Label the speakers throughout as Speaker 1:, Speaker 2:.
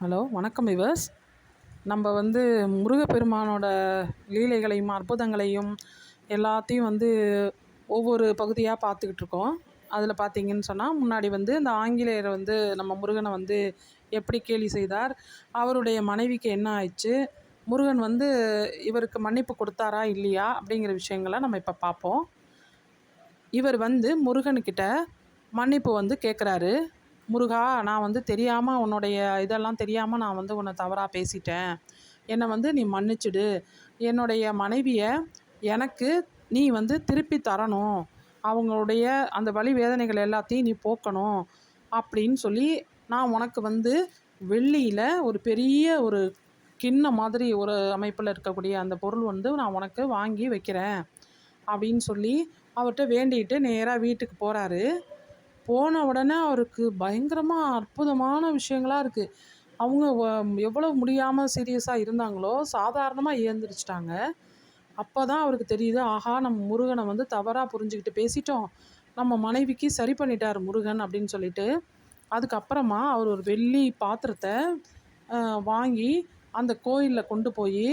Speaker 1: Hello வணக்கம் viewers. நம்ம வந்து முருகப்பெருமானோட லீலைகளையும் அற்புதங்களையும் எல்லாத்தையும் வந்து ஒவ்வொரு பகுதியாக பார்த்துக்கிட்டு இருக்கோம். அதில் பார்த்தீங்கன்னு சொன்னால் முன்னாடி வந்து இந்த ஆங்கிலேயரை வந்து நம்ம முருகனை வந்து எப்படி கேலி செய்தார் அவருடைய மனைவிக்கு என்ன ஆயிடுச்சு முருகன் வந்து இவருக்கு மன்னிப்பு கொடுத்தாரா இல்லையா அப்படிங்கிற விஷயங்களை நம்ம இப்போ பார்ப்போம். இவர் வந்து முருகன்கிட்ட மன்னிப்பு வந்து கேட்குறாரு முருகா நான் வந்து தெரியாமல் உன்னுடைய இதெல்லாம் தெரியாமல் நான் வந்து உன்னை தவறாக பேசிட்டேன். என்னை வந்து நீ மன்னிச்சிடு. என்னுடைய மனைவியை எனக்கு நீ வந்து திருப்பி தரணும். அவங்களுடைய அந்த வழி வேதனைகள் எல்லாத்தையும் நீ போக்கணும் அப்படின்னு சொல்லி நான் உனக்கு வந்து வெள்ளியில் ஒரு பெரிய ஒரு கிண்ணம் மாதிரி ஒரு அமைப்பில் இருக்கக்கூடிய அந்த பொருள் வந்து நான் உனக்கு வாங்கி வைக்கிறேன் அப்படின்னு சொல்லி அவர்கிட்ட வேண்டிகிட்டு நேராக வீட்டுக்கு போகிறாரு போன உடனே அவருக்கு பயங்கரமாக அற்புதமான விஷயங்களாக இருக்குது அவங்க எவ்வளோ முடியாமல் சீரியஸாக இருந்தாங்களோ சாதாரணமாக ஏந்திரிச்சிட்டாங்க. அப்போ தான் அவருக்கு தெரியுது ஆஹா நம்ம முருகனை வந்து தவறாக புரிஞ்சுக்கிட்டு பேசிட்டோம். நம்ம மனைவிக்கு சரி பண்ணிட்டார் முருகன் அப்படின்னு சொல்லிட்டு அதுக்கப்புறமா அவர் ஒரு வெள்ளி பாத்திரத்தை வாங்கி அந்த கோயிலில் கொண்டு போய்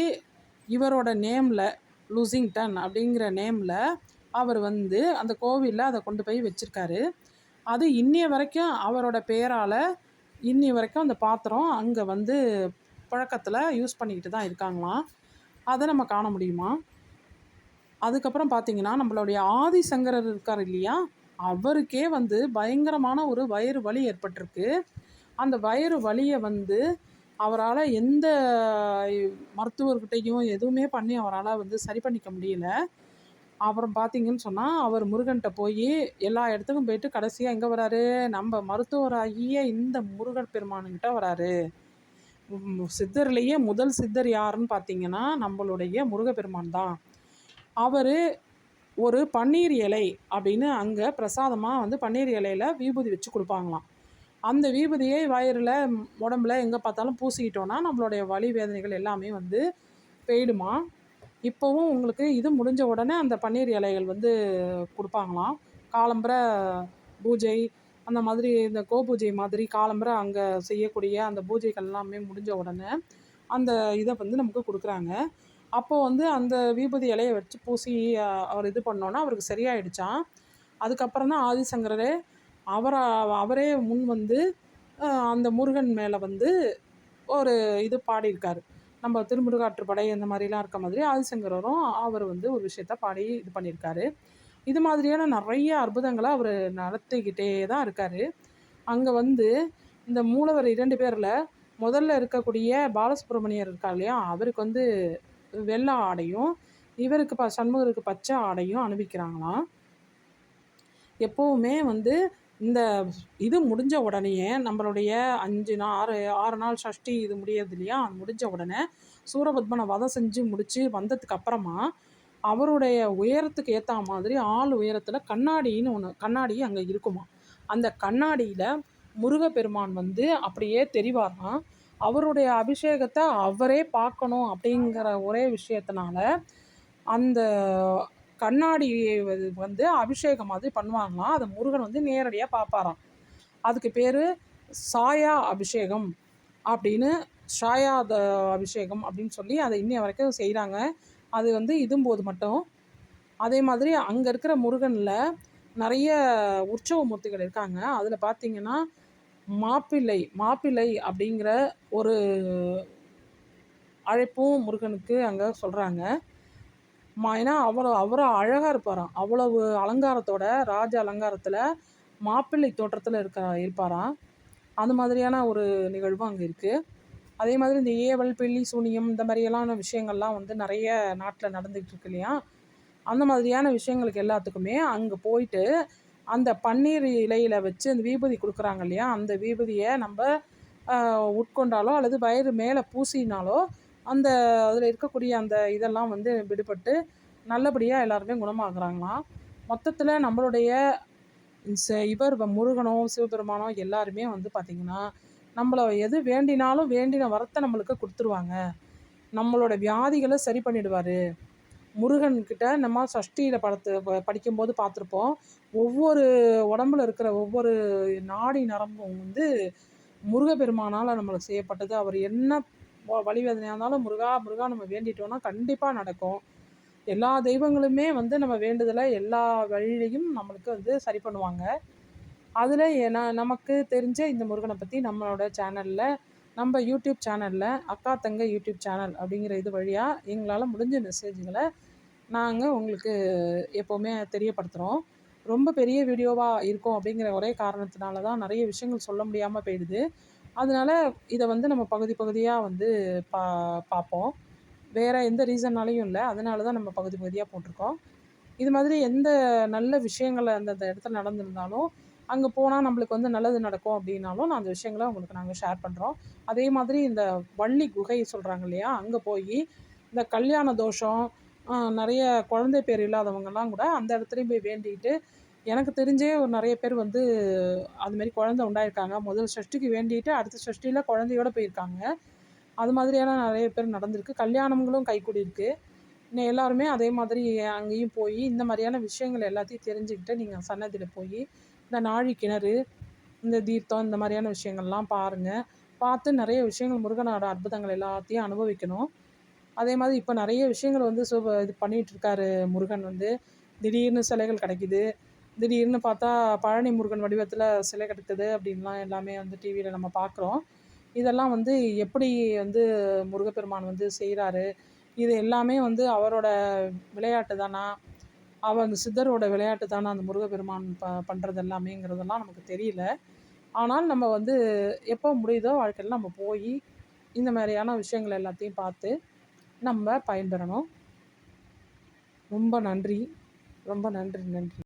Speaker 1: இவரோட நேமில் லூசிங்டன் அப்படிங்கிற நேமில் அவர் வந்து அந்த கோவிலில் அதை கொண்டு போய் வச்சுருக்காரு. அது இன்றைய வரைக்கும் அவரோட பேரால் இன்னி வரைக்கும் அந்த பாத்திரம் அங்கே வந்து புழக்கத்தில் யூஸ் பண்ணிக்கிட்டு தான் இருக்காங்களாம். அதை நம்ம காண முடியுமா? அதுக்கப்புறம் பார்த்தீங்கன்னா நம்மளுடைய ஆதிசங்கரர் இருக்கார் இல்லையா? அவருக்கே வந்து பயங்கரமான ஒரு வயிறு வலி ஏற்பட்டிருக்கு. அந்த வயிறு வலியை வந்து அவரால் எந்த மருத்துவர்கிட்டையும் எதுவுமே பண்ணி அவரால் வந்து சரி பண்ணிக்க முடியல. அப்புறம் பார்த்தீங்கன்னு சொன்னால் அவர் முருகன்கிட்ட போய் எல்லா இடத்துக்கும் போயிட்டு கடைசியாக எங்கே வராரு? நம்ம மருத்துவராகிய இந்த முருகன் பெருமானுங்கிட்ட வராரு. சித்தர்லேயே முதல் சித்தர் யாருன்னு பார்த்தீங்கன்னா நம்மளுடைய முருகப்பெருமான் தான். அவர் ஒரு பன்னீர் இலை அப்படின்னு அங்கே பிரசாதமாக வந்து பன்னீர் இலையில் விபூதி வச்சு கொடுப்பாங்களாம். அந்த விபூதியை வயிறில் உடம்புல எங்கே பார்த்தாலும் பூசிக்கிட்டோன்னா நம்மளுடைய வலி வேதனைகள் எல்லாமே வந்து போயிடுமா இப்போவும் உங்களுக்கு இது முடிஞ்ச உடனே அந்த பன்னீர் இலைகள் வந்து கொடுப்பாங்களாம். காலம்பர பூஜை அந்த மாதிரி இந்த கோபூஜை மாதிரி காலம்பர அங்கே செய்யக்கூடிய அந்த பூஜைகள் எல்லாமே முடிஞ்ச உடனே அந்த இதை வந்து நமக்கு கொடுக்குறாங்க. அப்போது வந்து அந்த விபூதி இலையை வச்சு பூசி அவர் இது பண்ணோன்னா அவருக்கு சரியாயிடுச்சான் அதுக்கப்புறம் தான் ஆதிசங்கரரே அவரை அவரே முன் வந்து அந்த முருகன் மேலே வந்து ஒரு இது பாடியிருக்காரு. நம்ம திருமுருகாற்றுப்படை அந்த மாதிரிலாம் இருக்க மாதிரி ஆதிசங்கரரும் அவர் வந்து ஒரு விஷயத்த பாடி இது பண்ணியிருக்காரு. இது மாதிரியான நிறைய அற்புதங்களை அவர் நடத்திக்கிட்டே தான் இருக்கார். அங்கே வந்து இந்த மூலவர் இரண்டு பேரில் முதல்ல இருக்கக்கூடிய பாலசுப்ரமணியர் இருக்கா இல்லையா அவருக்கு வந்து வெள்ளை ஆடையும் இவருக்கு ப சண்முகருக்கு பச்சை ஆடையும் அனுப்பிக்கிறாங்களாம் எப்போவுமே வந்து இந்த இது முடிஞ்ச உடனேயே நம்மளுடைய அஞ்சு நாள் ஆறு ஆறு நாள் சஷ்டி இது முடியறது இல்லையா? அது முடிஞ்ச உடனே சூரபத்மனை வதம் செஞ்சு முடித்து வந்ததுக்கு அப்புறமா அவருடைய உயரத்துக்கு ஏற்ற மாதிரி ஆள் உயரத்தில் கண்ணாடின்னு ஒன்று கண்ணாடி அங்கே இருக்குமா? அந்த கண்ணாடியில் முருகப்பெருமான் வந்து அப்படியே தெரிவாராம் அவருடைய அபிஷேகத்தை அவரே பார்க்கணும் அப்படிங்கிற ஒரே விஷயத்தினால அந்த கண்ணாடி வந்து அபிஷேகம் மாதிரி பண்ணுவாங்களாம். அதை முருகன் வந்து நேரடியாக பார்ப்பாராம் அதுக்கு பேர் சாயா அபிஷேகம் அப்படின்னு ஷாயாத அபிஷேகம் அப்படின்னு சொல்லி அதை இன்னைய வரைக்கும் செய்கிறாங்க அது வந்து இதும்போது மட்டும். அதே மாதிரி அங்கே இருக்கிற முருகனில் நிறைய உற்சவ மூர்த்திகள் இருக்காங்க. அதில் பார்த்தீங்கன்னா மாப்பிள்ளை மாப்பிள்ளை அப்படிங்கிற ஒரு அழைப்பும் முருகனுக்கு அங்கே சொல்கிறாங்க ஏன்னா அவ்வளோ அவ்வளோ அழகாக இருப்பாராம். அவ்வளவு அலங்காரத்தோட ராஜ அலங்காரத்தில் மாப்பிள்ளை தோற்றத்தில் இருக்க இருப்பாராம். அந்த மாதிரியான ஒரு நிகழ்வும் அங்கே இருக்குது அதே மாதிரி இந்த ஏவல் பில்லி சூனியம் இந்த மாதிரியெல்லாம் விஷயங்கள்லாம் வந்து நிறைய நாட்டில் நடந்துகிட்டு இருக்கு இல்லையா? அந்த மாதிரியான விஷயங்களுக்கு எல்லாத்துக்குமே அங்கே போயிட்டு அந்த பன்னீர் இலையில் வச்சு அந்த வீபதி கொடுக்குறாங்க இல்லையா? அந்த வீபதியை நம்ம உட்கொண்டாலோ அல்லது வயிறு மேலே பூசினாலோ அந்த அதில் இருக்கக்கூடிய அந்த இதெல்லாம் வந்து விடுபட்டு நல்லபடியாக எல்லாருமே குணமாகறாங்களாம் மொத்தத்தில் நம்மளுடைய இவர் முருகனோ சிவபெருமானோ எல்லாருமே வந்து பார்த்திங்கன்னா நம்மளை எது வேண்டினாலும் வேண்டின வரத்தை நம்மளுக்கு கொடுத்துருவாங்க. நம்மளோட வியாதிகளை சரி பண்ணிடுவார். முருகன்கிட்ட நம்ம சஷ்டியில் படத்து படிக்கும்போது பார்த்துருப்போம் ஒவ்வொரு உடம்புல இருக்கிற ஒவ்வொரு நாடி நரம்பும் வந்து முருகப்பெருமானால் நம்மளுக்கு செய்யப்பட்டது. அவர் என்ன வழி வேதனையாக இருந்தாலும் முருகா முருகா நம்ம வேண்டிட்டோம்னா கண்டிப்பாக நடக்கும். எல்லா தெய்வங்களுமே வந்து நம்ம வேண்டுதலை எல்லா வழியிலையும் நம்மளுக்கு வந்து சரி பண்ணுவாங்க. அதில் ஏன்னா நமக்கு தெரிஞ்ச இந்த முருகனை பற்றி நம்மளோட சேனலில் நம்ம யூடியூப் சேனலில் அக்கா தங்க யூடியூப் சேனல் அப்படிங்கிற இது வழியாக எங்களால் முடிஞ்ச மெசேஜ்களை நாங்கள் உங்களுக்கு எப்போவுமே தெரியப்படுத்துகிறோம் ரொம்ப பெரிய வீடியோவாக இருக்கும் அப்படிங்கிற ஒரே காரணத்தினால தான் நிறைய விஷயங்கள் சொல்ல முடியாமல் போயிடுது. அதனால இதை வந்து நம்ம பகுதி பகுதியாக வந்து பா பார்ப்போம் வேறு எந்த ரீசன்னாலையும் இல்லை. அதனால தான் நம்ம பகுதி பகுதியாக போட்டிருக்கோம். இது மாதிரி எந்த நல்ல விஷயங்கள் அந்தந்த இடத்துல நடந்திருந்தாலும் அங்கே போனால் நம்மளுக்கு வந்து நல்லது நடக்கும் அப்படின்னாலும் நான் அந்த விஷயங்களை உங்களுக்கு நாங்கள் ஷேர் பண்ணுறோம் அதே மாதிரி இந்த வள்ளி குகை சொல்கிறாங்க இல்லையா? அங்கே போய் இந்த கல்யாண தோஷம் நிறைய குழந்தை பேர் இல்லாதவங்கெல்லாம் கூட அந்த இடத்துலையும் போய் வேண்டிக்கிட்டு எனக்கு தெரிஞ்சே ஒரு நிறைய பேர் வந்து அதுமாரி குழந்த உண்டாயிருக்காங்க. முதல் சஷ்டிக்கு வேண்டிட்டு அடுத்த சஷ்டியில் குழந்தையோட போயிருக்காங்க. அது மாதிரியான நிறைய பேர் நடந்திருக்கு. கல்யாணங்களும் கைக்கூடி இருக்குது இன்னும் எல்லாருமே அதே மாதிரி அங்கேயும் போய் இந்த மாதிரியான விஷயங்கள் எல்லாத்தையும் தெரிஞ்சுக்கிட்டு நீங்கள் சன்னதியில் போய் இந்த நாழி கிணறு இந்த தீர்த்தம் இந்த மாதிரியான விஷயங்கள்லாம் பாருங்கள் பார்த்து நிறைய விஷயங்கள் முருகனோட அற்புதங்கள் எல்லாத்தையும் அனுபவிக்கணும். அதே மாதிரி இப்போ நிறைய விஷயங்கள் வந்து சு இது பண்ணிகிட்ருக்காரு முருகன் வந்து. திடீர்னு சிலைகள் கிடைக்கிது. திடீர்னு பார்த்தா பழனி முருகன் வடிவத்தில் சிலை கிடைக்குது அப்படின்லாம் எல்லாமே வந்து டிவியில் நம்ம பார்க்குறோம் இதெல்லாம் வந்து எப்படி வந்து முருகப்பெருமான் வந்து செய்கிறாரு இது எல்லாமே வந்து அவரோட விளையாட்டு தானா? அவர் அந்த சித்தரோட விளையாட்டு தானா அந்த முருகப்பெருமான் ப பண்ணுறது எல்லாமேங்கிறதெல்லாம் நமக்கு தெரியல. ஆனால் நம்ம வந்து எப்போ முடியுதோ வாழ்க்கையில் நம்ம போய் இந்த மாதிரியான விஷயங்கள் எல்லாத்தையும் பார்த்து நம்ம பயன்பெறணும். ரொம்ப நன்றி. ரொம்ப நன்றி நன்றி.